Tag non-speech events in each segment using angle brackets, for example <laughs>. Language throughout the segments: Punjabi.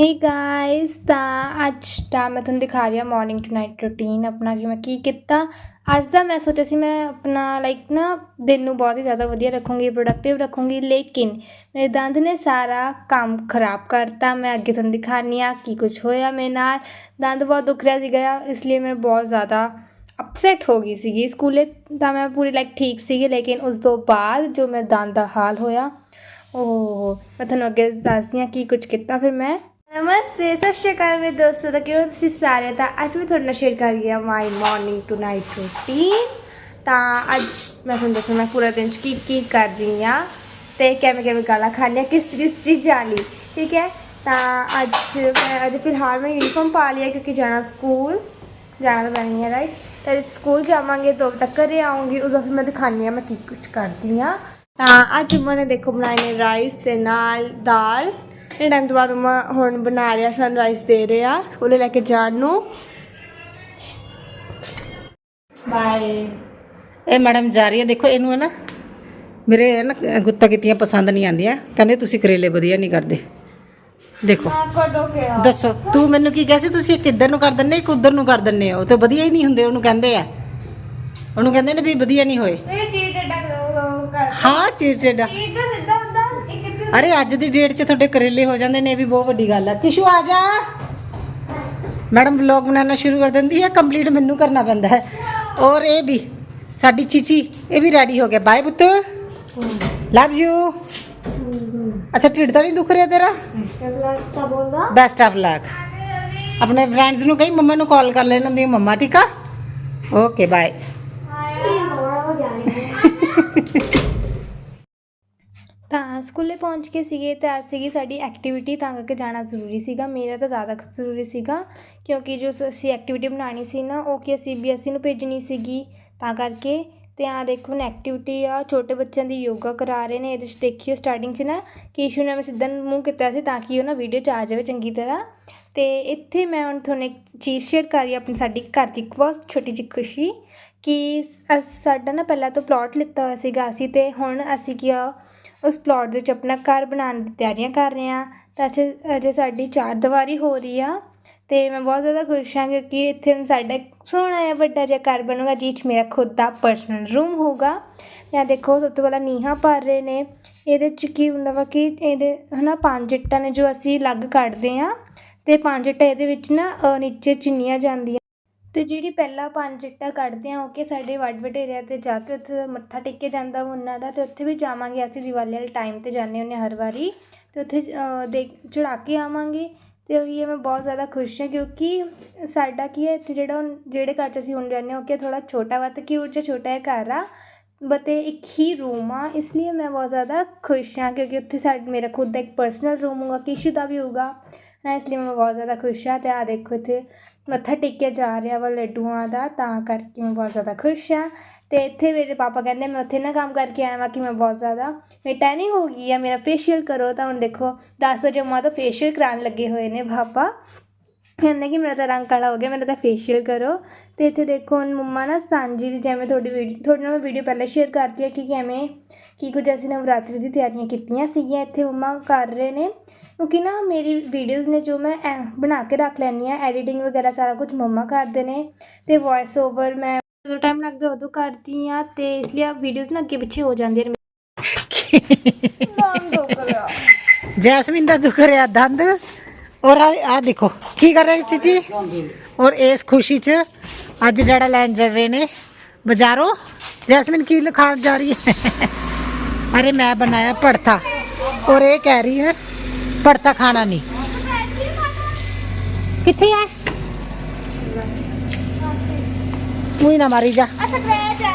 ਹੇ ਗਾਇਸ ਤਾਂ ਅੱਜ ਤਾਂ ਮੈਂ ਤੁਹਾਨੂੰ ਦਿਖਾ ਰਹੀ ਹਾਂ ਮਾਰਨਿੰਗ ਟੂ ਨਾਈਟ ਰੂਟੀਨ ਆਪਣਾ ਕਿ ਮੈਂ ਕੀ ਕੀਤਾ। ਅੱਜ ਦਾ ਮੈਂ ਸੋਚਿਆ ਸੀ ਮੈਂ ਆਪਣਾ ਲਾਈਕ ਨਾ ਦਿਨ ਨੂੰ ਬਹੁਤ ਹੀ ਜ਼ਿਆਦਾ ਵਧੀਆ ਰੱਖੂੰਗੀ ਪ੍ਰੋਡਕਟਿਵ ਰੱਖੂੰਗੀ, ਲੇਕਿਨ ਮੇਰੇ ਦੰਦ ਨੇ ਸਾਰਾ ਕੰਮ ਖਰਾਬ ਕਰਤਾ। ਮੈਂ ਅੱਗੇ ਤੁਹਾਨੂੰ ਦਿਖਾਉਂਦੀ ਹਾਂ ਕੀ ਕੁਝ ਹੋਇਆ ਮੇਰੇ ਨਾਲ। ਦੰਦ ਬਹੁਤ ਦੁਖ ਰਿਹਾ ਸੀਗਾ, ਇਸ ਲਈ ਮੈਂ ਬਹੁਤ ਜ਼ਿਆਦਾ ਅਪਸੈਟ ਹੋ ਗਈ ਸੀਗੀ ਸਕੂਲੇ। ਤਾਂ ਮੈਂ ਪੂਰੀ ਲਾਈਕ ਠੀਕ ਸੀਗੀ, ਲੇਕਿਨ ਉਸ ਤੋਂ ਬਾਅਦ ਜੋ ਮੇਰੇ ਦੰਦ ਦਾ ਹਾਲ ਹੋਇਆ, ਉਹ ਮੈਂ ਤੁਹਾਨੂੰ ਅੱਗੇ ਦੱਸਦੀ ਹਾਂ ਕੀ ਕੁਝ ਕੀਤਾ ਫਿਰ ਮੈਂ। ਨਮਸਤੇ ਸਤਿ ਸ਼੍ਰੀ ਅਕਾਲ ਮੇਰੇ ਦੋਸਤੋ ਦਾ ਕਿਵੇਂ ਤੁਸੀਂ ਸਾਰੇ ਤਾਂ ਅੱਜ ਮੈਂ ਤੁਹਾਡੇ ਨਾਲ ਸ਼ੇਅਰ ਕਰ ਰਹੀ ਹਾਂ my morning to night routine ਤਾਂ ਅੱਜ ਮੈਂ ਤੁਹਾਨੂੰ ਦੱਸਾਂ ਮੈਂ ਪੂਰਾ ਦਿਨ 'ਚ ਕੀ ਕੀ ਕਰਦੀ ਰਹੀ ਹਾਂ ਤੇ ਕਿਵੇਂ ਕਿਵੇਂ ਗਾਲਾਂ ਖਾਣੀਆਂ ਕਿਸ ਕਿਸ ਚੀਜ਼ ਜਾਣੀ ਠੀਕ ਹੈ ਤਾਂ ਅੱਜ ਮੈਂ ਅੱਜ ਫਿਲਹਾਲ ਮੈਂ ਯੂਨੀਫਾਰਮ ਪਾ ਲਿਆ ਕਿਉਂਕਿ ਜਾਣਾ ਸਕੂਲ ਜਾਣਾ ਤਾਂ ਪੈਣੀ ਹੈ ਰਾਈਟ ਤੇ ਸਕੂਲ ਜਾਵਾਂਗੇ ਦੋ ਤੱਕ ਘਰੇ ਆਉਂਗੀ ਉਦੋਂ ਫਿਰ ਮੈਂ ਦਿਖਾਉਂਦੀ ਹਾਂ ਮੈਂ ਕੀ ਕੁਝ ਕਰਦੀ ਹਾਂ ਤਾਂ ਅੱਜ ਮੈंने ਦੇਖੋ ਬਣਾਏ ਨੇ ਰਾਈਸ ਤੇ ਨਾਲ ਦਾਲ ਇਹ ਟਾਈਮ ਤੋਂ ਬਾਅਦ ਮੈਂ ਹੁਣ ਬਣਾ ਰਿਹਾ ਸਨ ਰਾਈਸ ਦੇ ਰਿਹਾ ਸਕੂਲੇ ਲੈ ਕੇ ਜਾਣ ਨੂੰ। ਬਾਏ ਇਹ ਮੈਡਮ ਜਾ ਰਹੀ ਹੈ ਦੇਖੋ ਇਹਨੂੰ ਹੈ ਨਾ ਮੇਰੇ ਹੈ ਨਾ ਗੁੱਤਾ ਕੀਤੀਆਂ ਪਸੰਦ ਨਹੀਂ ਆਉਂਦੀਆਂ ਕਹਿੰਦੇ ਤੁਸੀਂ ਕਰੇਲੇ ਵਧੀਆ ਨਹੀਂ ਕਰਦੇ। ਦੇਖੋ ਦੱਸੋ ਤੂੰ ਮੈਨੂੰ ਕੀ ਕਿਹਾ ਸੀ ਤੁਸੀਂ ਇੱਕ ਇੱਧਰ ਨੂੰ ਕਰ ਦਿੰਦੇ ਇੱਕ ਉੱਧਰ ਨੂੰ ਕਰ ਦਿੰਦੇ ਹੋ ਤੇ ਵਧੀਆ ਹੀ ਨਹੀਂ ਹੁੰਦੇ ਉਹਨੂੰ ਕਹਿੰਦੇ ਆ। ਉਹਨੂੰ ਕਹਿੰਦੇ ਨੇ ਵੀ ਵਧੀਆ ਨਹੀਂ ਹੋਏ। ਇਹ ਚੀਜ਼ ਡੱਡਾ ਕਰ ਹਾਂ ਚੀਟਡ ਚੀਜ਼ ਤਾਂ ਸਿੱਧਾ ਹੁੰਦਾ ਅਰੇ ਅੱਜ ਦੀ ਡੇਟ 'ਚ ਤੁਹਾਡੇ ਕਰੇਲੇ ਹੋ ਜਾਂਦੇ ਨੇ ਇਹ ਵੀ ਬਹੁਤ ਵੱਡੀ ਗੱਲ ਆ। ਕਿਸ਼ੂ ਆ ਜਾ। ਮੈਡਮ ਵਲੌਗ ਬਣਾਉਣਾ ਸ਼ੁਰੂ ਕਰ ਦਿੰਦੀ ਹੈ ਕੰਪਲੀਟ ਮੈਨੂੰ ਕਰਨਾ ਪੈਂਦਾ ਹੈ। ਔਰ ਇਹ ਵੀ ਸਾਡੀ ਚੀਚੀ ਇਹ ਵੀ ਰੈਡੀ ਹੋ ਗਿਆ। ਬਾਏ ਪੁੱਤ। ਲਵ ਯੂ ਅੱਛਾ ਢਿੱਡ ਤਾਂ ਨਹੀਂ ਦੁਖ ਰਿਹਾ ਤੇਰਾ? ਬੈਸਟ ਆਫ ਲੱਕ ਆਪਣੇ ਫਰੈਂਡਸ ਨੂੰ ਕਹੀ ਮੰਮਾ ਨੂੰ ਕਾਲ ਕਰ ਲੈਣ ਦੀ ਮੰਮਾ ਠੀਕ ਆ? ਓਕੇ ਬਾਏ <laughs> ਸਕੂਲੇ ਪਹੁੰਚ ਕੇ ਸੀਗੇ ਤਾਂ ਅੱਜ ਸੀਗੀ ਸਾਡੀ ਐਕਟੀਵਿਟੀ ਤਾਂ ਕਰਕੇ ਜਾਣਾ ਜ਼ਰੂਰੀ ਸੀਗਾ। ਮੇਰਾ ਤਾਂ ਜ਼ਿਆਦਾ ਜ਼ਰੂਰੀ ਸੀਗਾ, ਕਿਉਂਕਿ ਜੋ ਅਸੀਂ ਐਕਟੀਵਿਟੀ ਬਣਾਉਣੀ ਸੀ ਨਾ, ਉਹ ਕਿ ਅਸੀਂ ਬੀ ਐੱਸ ਸੀ ਨੂੰ ਭੇਜਣੀ ਸੀਗੀ, ਤਾਂ ਕਰਕੇ। ਅਤੇ ਆ ਦੇਖੋ, ਹੁਣ ਐਕਟੀਵਿਟੀ ਆ, ਛੋਟੇ ਬੱਚਿਆਂ ਦੀ ਯੋਗਾ ਕਰਾ ਰਹੇ ਨੇ, ਇਹਦੇ 'ਚ ਦੇਖਿਓ ਸਟਾਰਟਿੰਗ 'ਚ ਨਾ, ਕਿ ਇਸ਼ੂ ਨੇ ਮੈਂ ਸਿੱਧਾ ਮੂੰਹ ਕੀਤਾ ਸੀ, ਤਾਂ ਕਿ ਉਹ ਨਾ ਵੀਡੀਓ 'ਚ ਆ ਜਾਵੇ ਚੰਗੀ ਤਰ੍ਹਾਂ। ਅਤੇ ਇੱਥੇ ਮੈਂ ਹੁਣ ਤੁਹਾਨੂੰ ਇੱਕ ਚੀਜ਼ ਸ਼ੇਅਰ ਕਰ ਰਹੀ ਆਪਣੀ ਸਾਡੀ ਘਰ ਦੀ ਇੱਕ ਬਹੁਤ ਛੋਟੀ ਜਿਹੀ ਖੁਸ਼ੀ, ਕਿ ਅਸ- ਸਾਡਾ ਨਾ ਪਹਿਲਾਂ ਤੋਂ ਪਲਾਟ ਲਿੱਤਾ ਹੋਇਆ ਸੀਗਾ ਅਸੀਂ ਅਤੇ ਹੁਣ ਅਸੀਂ ਕੀ ਆ ਉਸ ਪਲੋਟ ਦੇ ਵਿੱਚ ਆਪਣਾ ਘਰ ਬਣਾਉਣ ਦੀ ਤਿਆਰੀਆਂ ਕਰ ਰਹੇ ਹਾਂ। ਤਾਂ ਅਜੇ ਅਜੇ ਸਾਡੀ ਚਾਰ ਦੀਵਾਰੀ ਹੋ ਰਹੀ ਆ ਅਤੇ ਮੈਂ ਬਹੁਤ ਜ਼ਿਆਦਾ ਖੁਸ਼ ਹਾਂ ਕਿਉਂਕਿ ਇੱਥੇ ਹੁਣ ਸਾਡਾ ਇੱਕ ਸੋਹਣਾ ਜਿਹਾ ਵੱਡਾ ਜਿਹਾ ਘਰ ਬਣੂਗਾ, ਜਿਹ 'ਚ ਮੇਰਾ ਖੁਦ ਦਾ ਪਰਸਨਲ ਰੂਮ ਹੋਊਗਾ। ਜਾਂ ਦੇਖੋ, ਸਭ ਤੋਂ ਪਹਿਲਾਂ ਨੀਹਾਂ ਭਰ ਰਹੇ ਨੇ। ਇਹਦੇ 'ਚ ਕੀ ਹੁੰਦਾ ਵਾ ਕਿ ਇਹਦੇ ਹੈ ਨਾ ਪੰਜ ਇੱਟਾਂ ਨੇ ਜੋ ਅਸੀਂ ਅਲੱਗ ਕੱਢਦੇ ਹਾਂ ਅਤੇ ਪੰਜ ਇੱਟਾਂ ਇਹਦੇ ਵਿੱਚ ਨਾ ਨੀਚੇ ਚਿੰਨੀਆਂ ਜਾਂਦੀਆਂ ਅਤੇ ਜਿਹੜੀ ਪਹਿਲਾਂ ਪੰਜ ਇੱਟਾਂ ਕੱਢਦੇ ਆ, ਉਹ ਕਿ ਸਾਡੇ ਵੱਡ ਵਡੇਰਿਆਂ ਤੇ ਜਾ ਕੇ ਉੱਥੇ ਮੱਥਾ ਟੇਕਿਆ ਜਾਂਦਾ ਵਾ ਉਹਨਾਂ ਦਾ ਅਤੇ ਉੱਥੇ ਵੀ ਜਾਵਾਂਗੇ ਅਸੀਂ ਦੀਵਾਲੀ ਵਾਲੇ ਟਾਈਮ ਤੇ ਜਾਂਦੇ ਹੁੰਦੇ ਹਾਂ ਹਰ ਵਾਰੀ ਅਤੇ ਉੱਥੇ ਦੇ ਚੜ੍ਹਾ ਕੇ ਆਵਾਂਗੇ ਅਤੇ ਉਹੀ ਮੈਂ ਬਹੁਤ ਜ਼ਿਆਦਾ ਖੁਸ਼ ਹਾਂ ਕਿਉਂਕਿ ਸਾਡਾ ਕੀ ਹੈ, ਇੱਥੇ ਜਿਹੜਾ ਹੁਣ- ਜਿਹੜੇ ਘਰ 'ਚ ਅਸੀਂ ਹੁਣ ਰਹਿੰਦੇ ਹਾਂ, ਉਹ ਕਿ ਥੋੜ੍ਹਾ ਛੋਟਾ ਵਾ ਅਤੇ ਕਿਊਟ ਜਿਹਾ ਛੋਟਾ ਜਿਹਾ ਘਰ ਆ ਬਤੇ ਇੱਕ ਹੀ ਰੂਮ ਆ, ਇਸ ਲਈ ਮੈਂ ਬਹੁਤ ਜ਼ਿਆਦਾ ਖੁਸ਼ ਹਾਂ ਕਿਉਂਕਿ ਉੱਥੇ ਸਾਡਾ ਮੇਰਾ ਖੁਦ ਦਾ ਇੱਕ ਪਰਸਨਲ ਰੂਮ ਹੋਊਗਾ, ਕਿਸ਼ੂ ਦਾ ਵੀ ਹੋਊਗਾ ਨਾ ਇਸ ਲਈ ਮੈਂ ਬਹੁਤ ਜ਼ਿਆਦਾ ਖੁਸ਼ ਹਾਂ ਅਤੇ ਆਹ ਦੇਖੋ ਇੱਥੇ ਮੱਥਾ ਟੇਕਿਆ ਜਾ ਰਿਹਾ ਵਾ ਲੱਡੂਆਂ ਦਾ, ਤਾਂ ਕਰਕੇ ਮੈਂ ਬਹੁਤ ਜ਼ਿਆਦਾ ਖੁਸ਼ ਹਾਂ। ਅਤੇ ਇੱਥੇ ਮੇਰੇ ਪਾਪਾ ਕਹਿੰਦੇ, ਮੈਂ ਉੱਥੇ ਨਾ ਕੰਮ ਕਰਕੇ ਆਇਆ ਵਾਂ ਕਿ ਮੈਂ ਬਹੁਤ ਜ਼ਿਆਦਾ, ਮੇਰੀ ਟੈਨਿੰਗ ਹੋ ਗਈ ਆ, ਮੇਰਾ ਫੇਸ਼ੀਅਲ ਕਰੋ। ਤਾਂ ਹੁਣ ਦੇਖੋ, ਦਸ ਵਜੇ ਮਾਂ ਤਾਂ ਫੇਸ਼ੀਅਲ ਕਰਾਉਣ ਲੱਗੇ ਹੋਏ ਨੇ ਪਾਪਾ। ਕਹਿੰਦੇ ਕਿ ਮੇਰਾ ਤਾਂ ਰੰਗ ਕਾਲਾ ਹੋ ਗਿਆ, ਮੇਰਾ ਤਾਂ ਫੇਸ਼ੀਅਲ ਕਰੋ। ਤੇ ਇੱਥੇ ਦੇਖੋ, ਹੁਣ ਮੰਮਾ ਨਾ ਸਾਂਝੀ ਦੀ ਜਿਵੇਂ ਤੁਹਾਡੀ ਵੀਡੀਓ ਤੁਹਾਡੇ ਨਾਲ ਮੈਂ ਵੀਡੀਓ ਪਹਿਲਾਂ ਸ਼ੇਅਰ ਕਰਤੀ ਹੈ ਕਿ ਕਿਵੇਂ, ਕੀ ਕੁਝ ਅਸੀਂ ਨਵਰਾਤਰੀ ਦੀ ਤਿਆਰੀਆਂ ਕੀਤੀਆਂ ਸੀਗੀਆਂ। ਇੱਥੇ ਮੰਮਾ ਕਰ ਰਹੇ ਨੇ। ਕਿਉਂਕਿ ਨਾ ਮੇਰੀ ਵੀਡੀਓਜ਼ ਨੇ ਜੋ ਮੈਂ ਐ- ਬਣਾ ਕੇ ਰੱਖ ਲੈਂਦੀ ਆ ਐਡੀਟਿੰਗ ਵਗੈਰਾ ਸਾਰਾ ਕੁਝ ਮੰਮਾ ਕਰਦੇ ਨੇ ਤੇ ਵੌਇਸ ਓਵਰ ਮੈਂ ਜਦੋਂ ਟਾਈਮ ਲੱਗਦਾ ਉਦੋਂ ਕਰਦੀ ਆ ਤੇ ਇਸ ਲਈ ਆ ਵੀਡੀਓਜ਼ ਨਾ ਅੱਗੇ ਪਿੱਛੇ ਹੋ ਜਾਂਦੀਆਂ ਨੇ। ਨਾਮ ਦੁੱਖ ਰਿਹਾ ਜੈਸਮੀਨ ਦਾ ਦੁਖ ਰਿਹਾ ਦੰਦ। ਔਰ ਆ ਦੇਖੋ ਕੀ ਕਰ ਰਹੇ ਚੀਚੀ? ਔਰ ਇਸ ਖੁਸ਼ੀ 'ਚ ਅੱਜ ਡੈਡਾ ਲੈਣ ਜਾ ਰਹੇ ਨੇ ਬਾਜ਼ਾਰੋਂ। ਜੈਸਮੀਨ ਕੀ ਲਿਖਾਣ ਜਾ ਰਹੀ ਹੈ? ਅਰੇ ਮੈਂ ਬਣਾਇਆ ਪੜਤਾ ਔਰ ਇਹ ਕਹਿ ਰਹੀ ਹੈ ਪੜਤਾ ਖਾਣਾ ਨਹੀਂ। ਕਿੱਥੇ ਹੈ ਮੂੰਹ ਨਾ ਮਾਰੀ ਜਾ। ਅੱਛਾ ਬਹਿ ਜਾ।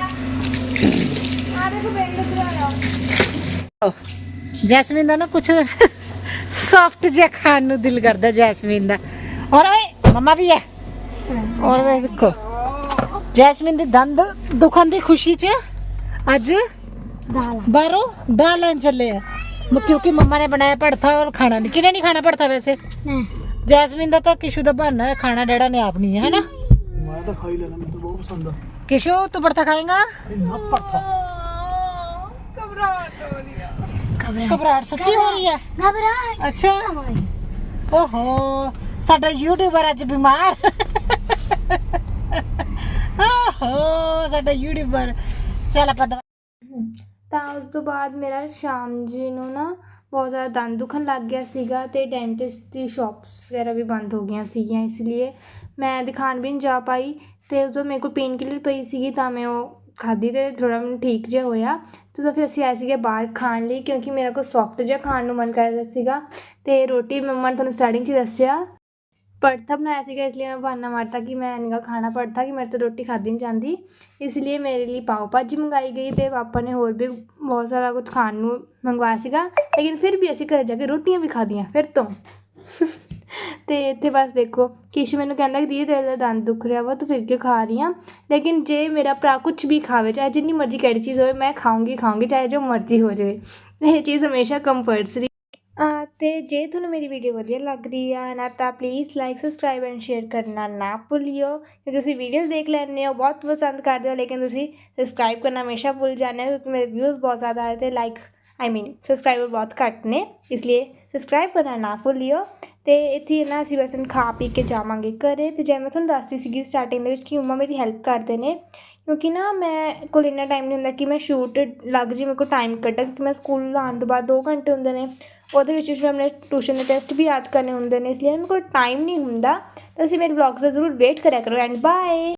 ਆ ਦੇਖੋ ਬੈਂਡ ਕਰਾਇਆ ਜੈਸਮੀਨ ਦਾ ਨਾ ਕੁਛ ਸੌਫਟ ਜਿਹਾ ਖਾਣ ਨੂੰ ਦਿਲ ਕਰਦਾ ਜੈਸਮੀਨ ਦਾ। ਔਰ ਓਏ ਮਮਾ ਵੀ ਹੈ ਔਰ ਦੇਖੋ ਜੈਸਮੀਨ ਦੇ ਦੰਦ ਦੁਖਾਂ ਦੀ ਖੁਸ਼ੀ 'ਚ ਅੱਜ ਦਾਲ। ਬਾਹਰੋਂ ਦਾਲ ਲੈਣ ਚੱਲੇ ਆ। ਮ- ਕਿਉਂਕਿ ਮੰਮਾ ਨੇ ਬਣਾਇਆ ਭੜਥਾ ਔਰ ਖਾਣਾ ਨਹੀਂ ਕਿਨੇ ਨਹੀਂ ਖਾਣਾ ਭੜਥਾ ਵੈਸੇ ਜੈਸਮੀਨ ਦਾ ਤਾਂ ਕਿਸ਼ੂ ਦਾ ਬਹਾਨਾ ਹੈ ਖਾਣਾ ਡੈਡਾ ਨੇ ਆਪ ਨਹੀਂ ਹੈ ਹੈਨਾ ਮੈਂ ਤਾਂ ਖਾ ਹੀ ਲੈਣਾ ਮੈਨੂੰ ਤਾਂ ਬਹੁਤ ਪਸੰਦ ਆ ਕਿਸ਼ੂ ਤੂੰ ਭੜਥਾ ਖਾਏਗਾ ਇੰਨਾ ਭੜਥਾ ਘਬਰਾਹਟ ਹੋ ਰਹੀ ਆ ਘਬਰਾਹਟ ਸੱਚੀ ਹੋ ਰਹੀ ਹੈ ਘਬਰਾਹਟ ਅੱਛਾ ਓਹੋ ਸਾਡਾ ਯੂਟਿਊਬਰ ਅੱਜ ਬਿਮਾਰ ਓਹੋ ਸਾਡਾ ਯੂਟਿਊਬਰ ਚੱਲ ਆਪਾਂ ਦਵਾ- ਤਾਂ ਉਸ ਤੋਂ ਬਾਅਦ ਮੇਰਾ ਸ਼ਾਮ ਜੀ ਨੂੰ ਨਾ ਬਹੁਤ ਜ਼ਿਆਦਾ ਦੰਦ ਦੁਖਣ ਲੱਗ ਗਿਆ ਸੀਗਾ ਅਤੇ ਡੈਂਟਿਸਟ ਦੀ ਸ਼ੋਪਸ ਵਗੈਰਾ ਵੀ ਬੰਦ ਹੋ ਗਈਆਂ ਸੀਗੀਆਂ, ਇਸ ਲਈ ਮੈਂ ਦਿਖਾਣ ਵੀ ਨਹੀਂ ਜਾ ਪਾਈ ਅਤੇ ਉਦੋਂ ਮੇਰੇ ਕੋਲ ਪੇਨ ਕਿਲਰ ਪਈ ਸੀਗੀ ਤਾਂ ਮੈਂ ਉਹ ਖਾਧੀ ਅਤੇ ਥੋੜ੍ਹਾ ਮੈਨੂੰ ਠੀਕ ਜਿਹਾ ਹੋਇਆ। ਅਤੇ ਤਾਂ ਫਿਰ ਅਸੀਂ ਆਏ ਸੀਗੇ ਬਾਹਰ ਖਾਣ ਲਈ ਕਿਉਂਕਿ ਮੇਰਾ ਕੋਈ ਸੌਫਟ ਜਿਹਾ ਖਾਣ ਨੂੰ ਮਨ ਕਰਦਾ ਸੀਗਾ ਅਤੇ ਰੋਟੀ ਮੰਮਾ ਨੇ ਤੁਹਾਨੂੰ ਸਟਾਰਟਿੰਗ 'ਚ ਦੱਸਿਆ। ਪੜਥਾ ਬਣਾਇਆ ਸੀਗਾ ਇਸ ਲਈ ਮੈਂ ਬਹਾਨਾ ਮਾਰਤਾ ਕਿ ਮੈਂ ਨਿਗਾ ਖਾਣਾ ਪੜਥਾ ਕਿ ਮੇਰੇ ਤੋਂ ਰੋਟੀ ਖਾਧੀ ਨਹੀਂ ਜਾਂਦੀ ਇਸ ਲਈ ਮੇਰੇ ਲਈ ਪਾਓ ਭਾਜੀ ਮੰਗਾਈ ਗਈ ਤੇ ਪਾਪਾ ਨੇ ਹੋਰ ਵੀ ਬਹੁਤ ਸਾਰਾ ਕੁਝ ਖਾਣ ਨੂੰ ਮੰਗਵਾਇਆ ਸੀਗਾ ਲੇਕਿਨ ਫਿਰ ਵੀ ਅਸੀਂ ਘਰੇ ਜਾ ਕੇ ਰੋਟੀਆਂ ਵੀ ਖਾਧੀਆਂ ਫਿਰ ਤੋਂ ਤੇ ਇੱਥੇ ਬਸ ਦੇਖੋ ਕਿਸ਼ ਮੈਨੂੰ ਕਹਿੰਦਾ ਕਿ ਦੀਦੀ ਤੇਰੇ ਦਾ ਦੰਦ ਦੁਖ ਰਿਹਾ ਵਾ ਤੂੰ ਫਿਰ ਕਿਉਂ ਖਾ ਰਹੀ ਆ ਲੇਕਿਨ ਜੇ ਮੇਰਾ ਭਰਾ ਕੁਝ ਵੀ ਖਾਵੇ ਚਾਹੇ ਜਿੰਨੀ ਮਰਜ਼ੀ ਕਿਹੜੀ ਚੀਜ਼ ਹੋਵੇ ਮੈਂ ਖਾਊਂਗੀ ਖਾਊਂਗੀ ਚਾਹੇ ਜੋ ਮਰਜ਼ੀ ਹੋ ਜਾਵੇ ਇਹ ਚੀਜ਼ ਹਮੇਸ਼ਾ ਕੰਪਲਸਰੀ ਆ ਤੇ ਜੇ ਤੁਹਾਨੂੰ ਮੇਰੀ ਵੀਡੀਓ ਵਧੀਆ ਲੱਗ ਰਹੀ ਆ, ਨਾ ਤਾਂ please like subscribe and share ਕਰਨਾ ਨਾ ਭੁੱਲਿਓ। ਕਿਉਂਕਿ ਤੁਸੀਂ ਵੀਡੀਓਜ਼ ਦੇਖ ਲੈਂਦੇ ਹੋ, ਬਹੁਤ ਪਸੰਦ ਕਰਦੇ ਹੋ, ਲੇਕਿਨ ਤੁਸੀਂ ਸਬਸਕ੍ਰਾਈਬ ਕਰਨਾ ਹਮੇਸ਼ਾ ਭੁੱਲ ਜਾਂਦੇ ਹੋ ਕਿਉਂਕਿ ਮੇਰੇ ਵਿਊਜ਼ ਬਹੁਤ ਜ਼ਿਆਦਾ ਆਏ ਤੇ ਲਾਈਕ ਆਈ ਮੀਨ ਸਬਸਕ੍ਰਾਈਬਰ ਬਹੁਤ ਘੱਟ ਨੇ, ਇਸ ਲਈ ਸਬਸਕ੍ਰਾਈਬ ਕਰਨਾ ਨਾ ਭੁੱਲਿਓ। ਤੇ ਇੱਥੇ ਨਾ ਅਸੀਂ ਵੈਸੇ ਖਾ ਪੀ ਕੇ ਜਾਵਾਂਗੇ ਘਰੇ। ਤੇ ਜਿਵੇਂ ਮੈਂ ਤੁਹਾਨੂੰ ਦੱਸਦੀ ਸੀਗੀ ਸਟਾਰਟਿੰਗ ਦੇ ਵਿੱਚ ਕਿ ਮੰਮਾ ਮੇਰੀ ਹੈਲਪ ਕਰਦੇ ਨੇ ਕਿਉਂਕਿ ਨਾ ਮੈਂ ਕੋਲ ਇੰਨਾ ਟਾਈਮ ਨਹੀਂ ਹੁੰਦਾ ਕਿ ਮੈਂ ਸ਼ੂਟ ਲੱਗ ਜੀ ਮੇਰੇ ਕੋਲ ਟਾਈਮ ਕੱਢਾਂ ਕਿਉਂਕਿ ਮੈਂ ਸਕੂਲ ਆਉਣ ਤੋਂ ਬਾਅਦ ਦੋ ਘੰਟੇ ਹੁੰਦੇ ਨੇ। ਉਹਦੇ ਵਿੱਚ ਵੀ ਆਪਣੇ ਟਿਊਸ਼ਨ ਦੇ ਟੈਸਟ ਵੀ ਯਾਦ ਕਰਨੇ ਹੁੰਦੇ ਨੇ, ਇਸ ਲਈ ਮੇਰੇ ਕੋਲ ਟਾਈਮ ਨਹੀਂ ਹੁੰਦਾ। ਤਾਂ ਤੁਸੀਂ ਮੇਰੇ ਵਲੋਗਸ ਦਾ ਜ਼ਰੂਰ ਵੇਟ ਕਰਿਆ ਕਰੋ ਐਂਡ ਬਾਏ